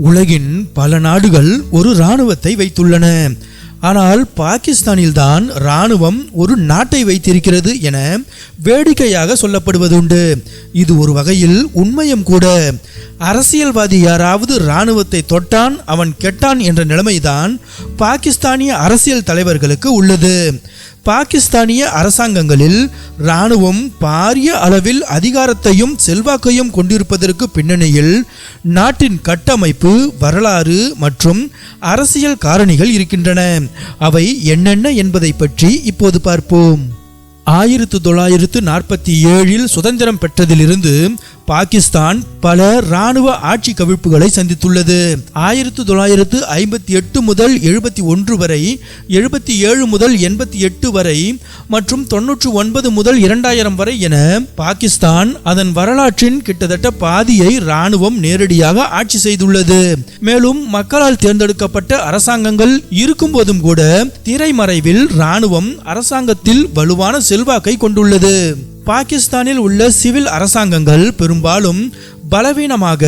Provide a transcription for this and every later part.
உலகின் பல நாடுகள் ஒரு இராணுவத்தை வைத்துள்ளன. ஆனால் பாகிஸ்தானில்தான் இராணுவம் ஒரு நாட்டை வைத்திருக்கிறது என வேடிக்கையாக சொல்லப்படுவதுண்டு. இது ஒரு வகையில் உண்மையும் கூட. அரசியல்வாதி யாராவது இராணுவத்தை தொட்டான் அவன் கெட்டான் என்ற நிலைமைதான் பாகிஸ்தானிய அரசியல் தலைவர்களுக்கு உள்ளது. பாகிஸ்தானிய அரசாங்கங்களில் இராணுவம் பாரிய அளவில் அதிகாரத்தையும் செல்வாக்கையும் கொண்டிருப்பதற்கு பின்னணியில் நாட்டின் கட்டமைப்பு வரலாறு மற்றும் அரசியல் காரணிகள் இருக்கின்றன. அவை என்னென்ன என்பதை பற்றி இப்போது பார்ப்போம். ஆயிரத்து தொள்ளாயிரத்து நாற்பத்தி ஏழில் சுதந்திரம் பெற்றதிலிருந்து பாகிஸ்தான் பல இராணுவ ஆட்சி கவிழ்ப்புகளை சந்தித்துள்ளது. ஆயிரத்து தொள்ளாயிரத்து ஐம்பத்தி எட்டு முதல் எழுபத்தி ஒன்று வரை எழுபத்தி ஏழு முதல் எண்பத்தி எட்டு வரை மற்றும் தொன்னூற்று ஒன்பது முதல் இரண்டாயிரம் வரை என பாகிஸ்தான் அதன் வரலாற்றின் கிட்டத்தட்ட பாதியை இராணுவம் நேரடியாக ஆட்சி செய்துள்ளது. மேலும் மக்களால் தேர்ந்தெடுக்கப்பட்ட அரசாங்கங்கள் இருக்கும்போதும் கூட திரைமறைவில் இராணுவம் அரசாங்கத்தில் வலுவான செல்வாக்கை கொண்டுள்ளது. பாகிஸ்தானில் உள்ள சிவில் அரசாங்கங்கள் பெரும்பாலும் பலவீனமாக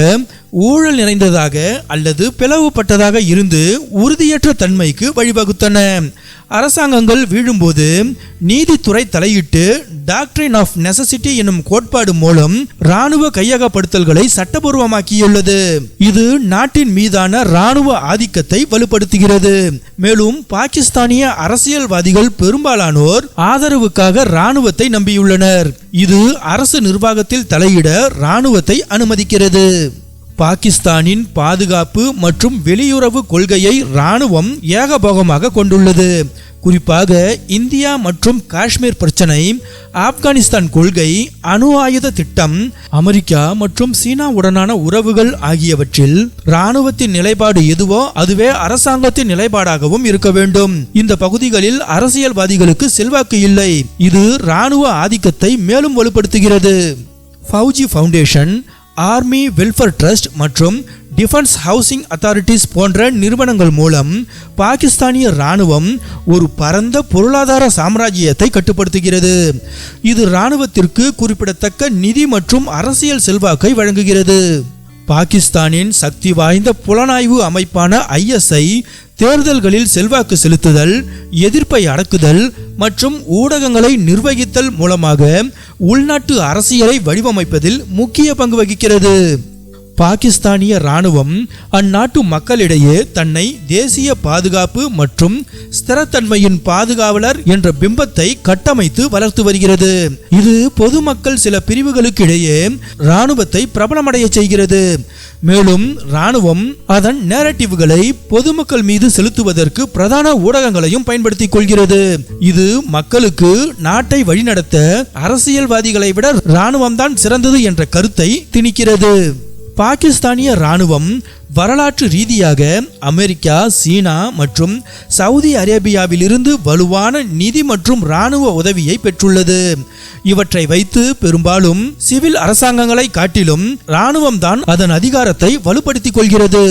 ஊழல் நிறைந்ததாக அல்லது பிளவுபட்டதாக இருந்து உறுதியற்ற தன்மைக்கு வழிவகுத்தன. அரசாங்கங்கள் வீழும்போது நீதித்துறை தலையிட்டு டாக்டரின் ஆஃப் நெசசிட்டி எனும் கோட்பாடு மூலம் இராணுவ கையகப்படுத்தல்களை சட்டபூர்வமாக்கியுள்ளது. இது நாட்டின் மீதான இராணுவ ஆதிக்கத்தை வலுப்படுத்துகிறது. மேலும் பாகிஸ்தானிய அரசியல்வாதிகள் பெரும்பாலானோர் ஆதரவுக்காக இராணுவத்தை நம்பியுள்ளனர். இது அரசு நிர்வாகத்தில் தலையிட இராணுவத்தை அனுமதிக்கிறது. பாகிஸ்தானின் பாதுகாப்பு மற்றும் வெளியுறவு கொள்கையை இராணுவம் ஏகபோகமாக கொண்டுள்ளது. குறிப்பாக இந்தியா மற்றும் காஷ்மீர் பிரச்சனை ஆப்கானிஸ்தான் கொள்கை அணு ஆயுத திட்டம் அமெரிக்கா மற்றும் சீனாவுடனான உறவுகள் ஆகியவற்றில் இராணுவத்தின் நிலைப்பாடு எதுவோ அதுவே அரசாங்கத்தின் நிலைப்பாடாகவும் இருக்க வேண்டும். இந்த பகுதிகளில் அரசியல்வாதிகளுக்கு செல்வாக்கு இல்லை. இது இராணுவ ஆதிக்கத்தை மேலும் வலுப்படுத்துகிறது. Fauji Foundation Army Welfare Trust மற்றும் டிஃபென்ஸ் ஹவுசிங் அத்தாரிட்டிஸ் போன்ற நிறுவனங்கள் மூலம் பாகிஸ்தானிய இராணுவம் ஒரு பரந்த பொருளாதார சாம்ராஜ்யத்தை கட்டுப்படுத்துகிறது. இது இராணுவத்திற்கு குறிப்பிடத்தக்க நிதி மற்றும் அரசியல் செல்வாக்கை வழங்குகிறது. பாகிஸ்தானின் சக்தி வாய்ந்த புலனாய்வு அமைப்பான ஐஎஸ்ஐ தேர்தல்களில் செல்வாக்கு செலுத்துதல் எதிர்ப்பை அடக்குதல் மற்றும் ஊடகங்களை நிர்வகித்தல் மூலமாக உள்நாட்டு அரசியலை வடிவமைப்பதில் முக்கிய பங்கு வகிக்கிறது. பாகிஸ்தானிய இராணுவம் அந்நாட்டு மக்களிடையே தன்னை தேசிய பாதுகாப்பு மற்றும் ஸ்திரத்தன்மையின் பாதுகாவலர் என்ற பிம்பத்தை கட்டமைத்து வளர்த்து வருகிறது. இது பொதுமக்கள் சில பிரிவுகளுக்கு இடையே இராணுவத்தை பிரபலமடைய செய்கிறது. மேலும் இராணுவம் அதன் நேரட்டிவ்களை பொதுமக்கள் மீது செலுத்துவதற்கு பிரதான ஊடகங்களையும் பயன்படுத்திக் கொள்கிறது. இது மக்களுக்கு நாட்டை வழிநடத்த அரசியல்வாதிகளை விட இராணுவம்தான் சிறந்தது என்ற கருத்தை திணிக்கிறது. பாகிஸ்தானிய இராணுவம் வரலாற்று ரீதியாக அமெரிக்கா சீனா மற்றும் சவுதி அரேபியாவிலிருந்து வலுவான நிதி மற்றும் இராணுவ உதவியை பெற்றுள்ளது. இவற்றை வைத்து பெரும்பாலும் சிவில் அரசாங்கங்களை காட்டிலும் இராணுவம்தான் அதன் அதிகாரத்தை வலுப்படுத்திக் கொள்கிறது.